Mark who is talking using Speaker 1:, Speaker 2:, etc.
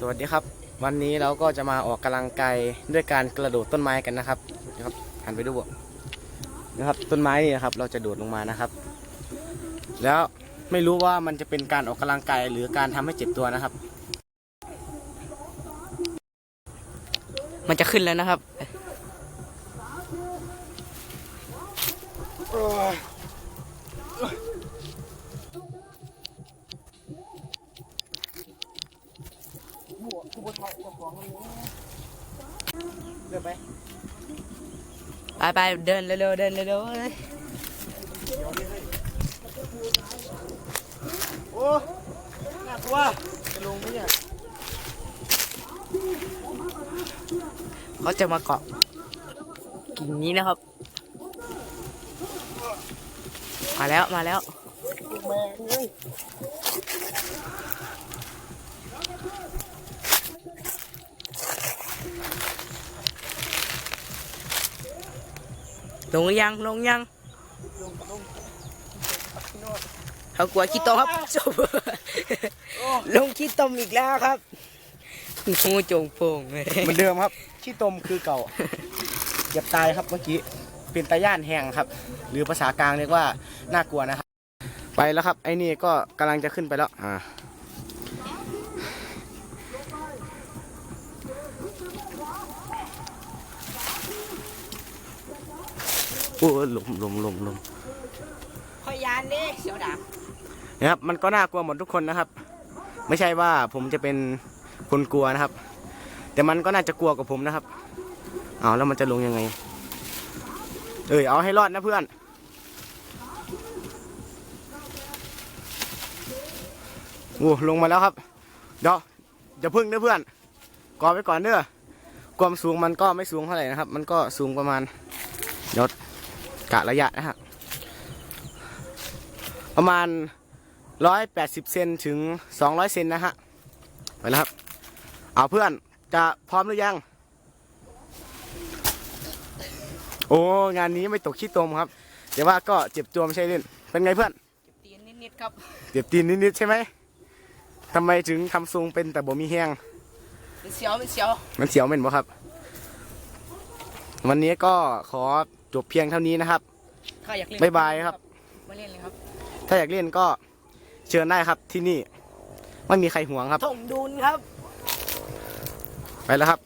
Speaker 1: สวัสดีครับ วันนี้เราก็จะมาออกกำลังกายด้วยการกระโดดต้นไม้กันนะครับนะครับหันไปดูบ่นะครับต้นไม้นี่นะครับ เราจะโดดลงมานะครับ แล้วไม่รู้ว่ามันจะเป็นการออกกำลังกายหรือการทำให้เจ็บตัวนะครับ
Speaker 2: มันจะขึ้นแล้วนะครับ
Speaker 1: เดินไป
Speaker 2: ไปไปเดินเร็วๆเดินเร็วๆเลย
Speaker 1: โอ้น่ากวจะลงไหมเนี่ย
Speaker 2: เขาจะมาเกาะกิ่งนี้นะครับ มาแล้วมาแล้ว ลงหรือยังลงยังเขากลัวขี้ตมครับจบลงขี้ตมอีกแล้วครับงูจงโป่งเลย
Speaker 1: เหมือนเดิมครับขี้ตมคือเก่าเกือบตายครับเมื่อกี้เป็นตาย่านแห้งครับ หรือภาษากลางเรียกว่าน่ากลัวนะครับ ไปแล้วครับ ไอ้นี่ก็กำลังจะขึ้นไปแล้วอ่า โอ้ยลมลมลมลม
Speaker 2: พยานดิเสียวดาบ
Speaker 1: นะครับ มันก็น่ากลัวหมดทุกคนนะครับ ไม่ใช่ว่าผมจะเป็นคนกลัวนะครับ แต่มันก็น่าจะกลัวกับผมนะครับเอาแล้วมันจะลงยังไง เอ้ยเอาให้รอดนะเพื่อน โอ้ลงมาแล้วครับ เดี๋ยวจะพึ่งนะเพื่อนกอไว้ก่อนเด้อความสูงมันก็ไม่สูงเท่าไหร่นะครับ มันก็สูงประมาณเดี๋ยว กะระยะนะฮะประมาณร้อยแปดสิบเซนถึงสองร้อยเซนนะฮะไปแล้วครับ เอาเพื่อนจะพร้อมหรือยัง โอ้งานนี้ไม่ตกขี้ตมครับแต่ว่าก็เจ็บตัวไม่ใช่เล่น เป็นไงเพื่อน
Speaker 2: ตีนนิดๆครับ
Speaker 1: เจ็บตีนนิดๆใช่ไหมทำไมถึงทำทรงเป็นแต่บ่มีแห้ง
Speaker 2: มันเสียวมันเสียว
Speaker 1: มันเสียวเหม็นบ่ครับ วันนี้ก็ขอ จบเพียงเท่านี้นะครับ
Speaker 2: ถ้าอยากเล่น
Speaker 1: บ๊ายบายครับ
Speaker 2: มาเล่นเลยครับ
Speaker 1: ถ้าอยากเล่นก็เชิญได้ครับที่นี่ ไม่มีใครห่วงครับ
Speaker 2: ถมดุนครับ
Speaker 1: ไปแล้วครับ